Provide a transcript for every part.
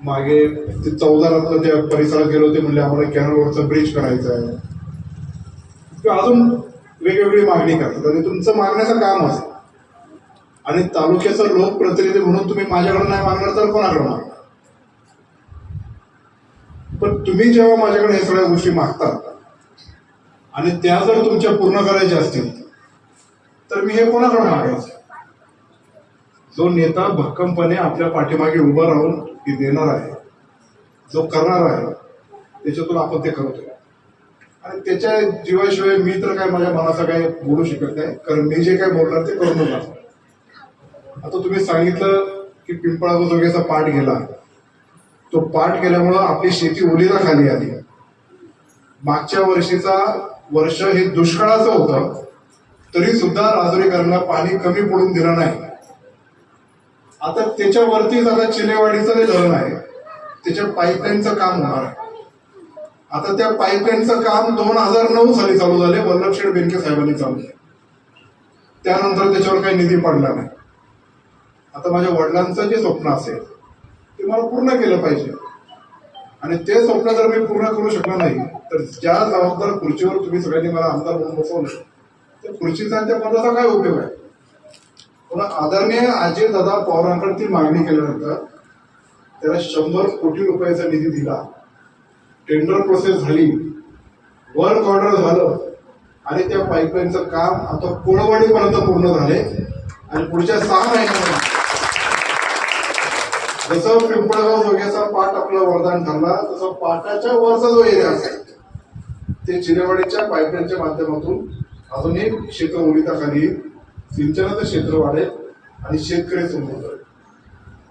मागे ते चौदा रात्र त्या परिसरात गेलो होते म्हणले आम्हाला कॅनलवरचा ब्रिज करायचा आहे. किंवा अजून वेगवेगळी मागणी करतात. आणि तुमचं मागण्याचं काम असेल आणि तालुक्याचा लोकप्रतिनिधी म्हणून तुम्ही माझ्याकडे नाही मागणार तर कोणाकडे मागणार? पण तुम्ही जेव्हा माझ्याकडे हे सगळ्या गोष्टी मागतात आणि त्या जर तुमच्या पूर्ण करायच्या असतील तर मी हे कोणाकडे मागायचं? जो नेता भक्कमपणे आपल्या पाठीमागे उभा राहून ती देणार आहे जो करणार आहे त्याच्यातून आपण ते करतोय आणि त्याच्या जीवाशिवाय मी तर काय माझ्या मनाचा काय बोलू शकत नाही कारण मी जे काय बोलणार ते करून जाणार आता तुम्ही सांगितलं की पिंपळा जोगेचा पाठ गेला तो पाठ गेल्यामुळं आपली शेती ओलीला खाली आली. मागच्या वर्षीचा वर्ष हे दुष्काळाचं होतं तरी सुद्धा राजुरीकरांना पाणी कमी पडून दिलं नाही. आता त्याच्यावरतीच आता चिलेवाडीचं जे धरण आहे. त्याच्या पाईपलाईनचं काम होणार आहे. आता त्या पाईपलाईनचं काम दोन हजार नऊ साली चालू झाले वल्लभशेठ बेनके साहेबांनी चालू झाले त्यानंतर त्याच्यावर काही निधी पडला नाही. आता माझ्या वडिलांचं जे स्वप्न असेल ते मला पूर्ण केलं पाहिजे. आणि ते स्वप्न जर मी पूर्ण करू शकलो नाही तर ज्या जबाबदार खुर्चीवर तुम्ही सगळ्यांनी मला आमदार म्हणून बसवलं त्या खुर्चीचा त्या पदाचा काय उपयोग आहे? पण आदरणीय आजी दादा पवारांकडे ती मागणी केल्यानंतर त्याला शंभर कोटी रुपयाचा निधी दिला. टेंडर प्रोसेस झाली. वर्क ऑर्डर झालं. आणि त्या पाईपलाईनचं काम आता कोळवाडीपर्यंत पूर्ण झाले. आणि पुढच्या सहा महिन्यामध्ये जसं पिंपळगाव जोग्याचा पाठ आपला वरदान ठरला तसं पाटाच्या वरचा जो एरिया असेल ते चिरेवाडीच्या पाईपलाईनच्या माध्यमातून अजून एक क्षेत्र ओलिताखाली येईल. सिंचनाचं क्षेत्र वाढेल आणि शेतकरी समोर जाईल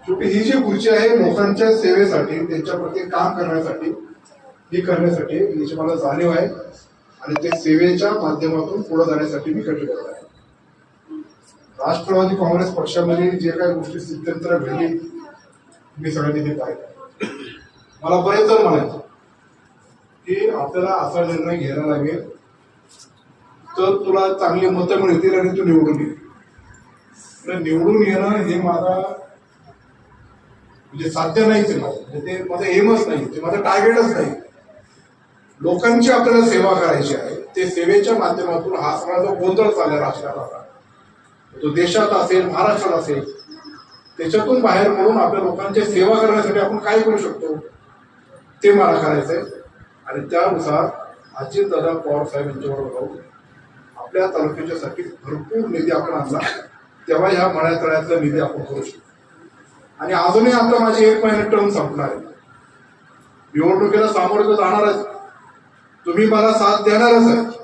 शेवटी ही जी खुर्ची आहे लोकांच्या सेवेसाठी त्यांच्याप्रती काम करण्यासाठी ही करण्यासाठी याची मला जाणीव आहे आणि ते सेवेच्या माध्यमातून पुढे जाण्यासाठी मी कटिबद्ध आहे. राष्ट्रवादी काँग्रेस पक्षामध्ये जे काही गोष्टी स्थित्यंतर घडली मी सगळ्यांनी ते पाहिलं. मला बरेच जण म्हणायचं की आपल्याला असा निर्णय घ्यायला लागेल तर तुला चांगली मतं मिळतील आणि तू निवडून ये. तर निवडून येणं हे माझा म्हणजे साध्य नाहीच आहे माझं. म्हणजे ते माझं एमच नाही. ते माझं टार्गेटच नाही. लोकांची आपल्याला सेवा करायची आहे. ते सेवेच्या माध्यमातून हा सगळा जो गोंधळ चालला राजकारणाचा तो देशात असेल महाराष्ट्रात असेल त्याच्यातून बाहेर पडून आपल्या लोकांची सेवा करण्यासाठी आपण काय करू शकतो? ते मला करायचंय. आणि त्यानुसार अजितदादा पवार साहेब यांच्याबरोबर राहू. आपल्या तालुक्याच्यासाठी भरपूर निधी आपण आणला. तेव्हा ह्या मळ्यातळ्यातला निधी आपण करू शकतो. आणि अजूनही आता माझी एक महिने टर्म संपणार आहे. निवडणुकीला सामोरं तर जाणारच. तुम्ही मला साथ देणारच आहे.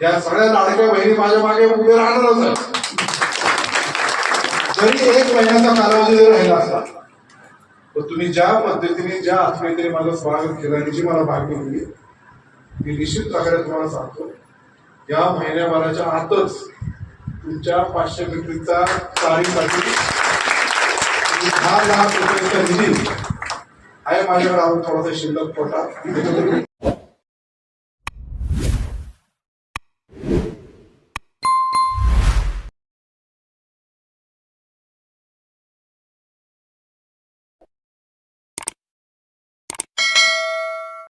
या सगळ्या लाडक्या बहिणी माझ्या मागे उभे राहणारच आहे जरी एक महिन्याचा कालावधी जरी राहिला असला तर तुम्ही ज्या पद्धतीने ज्या आत्मीयतेने माझं स्वागत केलं आणि जी मला मागणी दिली मी निश्चित प्रकारे तुम्हाला सांगतो. या महिन्याभराच्या आतच तुमच्या पाचशे मेट्रिकचा चाळीसाठी दहा लाख रुपयाचा निधी आहे माझ्याकडे. थोडासा शिल्लक पोटा